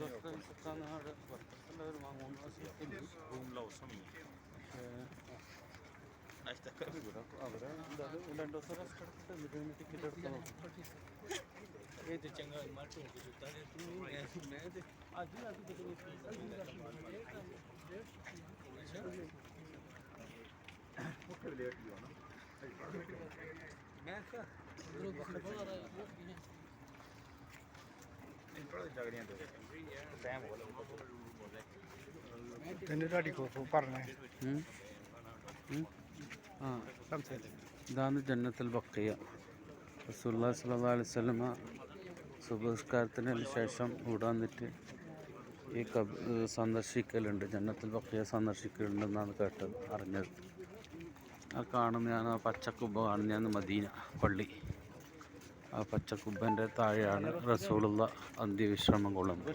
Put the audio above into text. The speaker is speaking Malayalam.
Dostlarım sultanlara bak. Dostlarım ama onu nasıl yapayım? Rumla olsun mu? Ayşte kabi bırak. Abra. Daha ulan dostlara sıkıntı da müdürümüzdeki kadar tamam. ये तो चंगा मार्केट में जुटा है तुम मैं तो आज ना तो देखने को मिलता है मैं क्या ഇതാണ് ജന്നത്തിൽ ബക്കയ്യ റസൂല്ലാ സല്ലല്ലാഹു അലൈഹി വസല്ലമ സുബസ്കാരത്തിന് ശേഷം ഇവിടെ വന്നിട്ട് ഈ കബ് സന്ദർശിക്കലുണ്ട്. ജന്നത്തിൽ ബക്കയ സന്ദർശിക്കലുണ്ടെന്നാണ് കേട്ടത് അറിഞ്ഞത്. ആ കാണുന്ന ഞാൻ ആ പച്ചക്കുബ്ബ കാണുന്ന മദീന പള്ളി. ആ പച്ചക്കുബ്ബന്റെ താഴെയാണ് റസൂലുള്ള അന്ത്യവിശ്രമം കൊള്ളുന്നത്.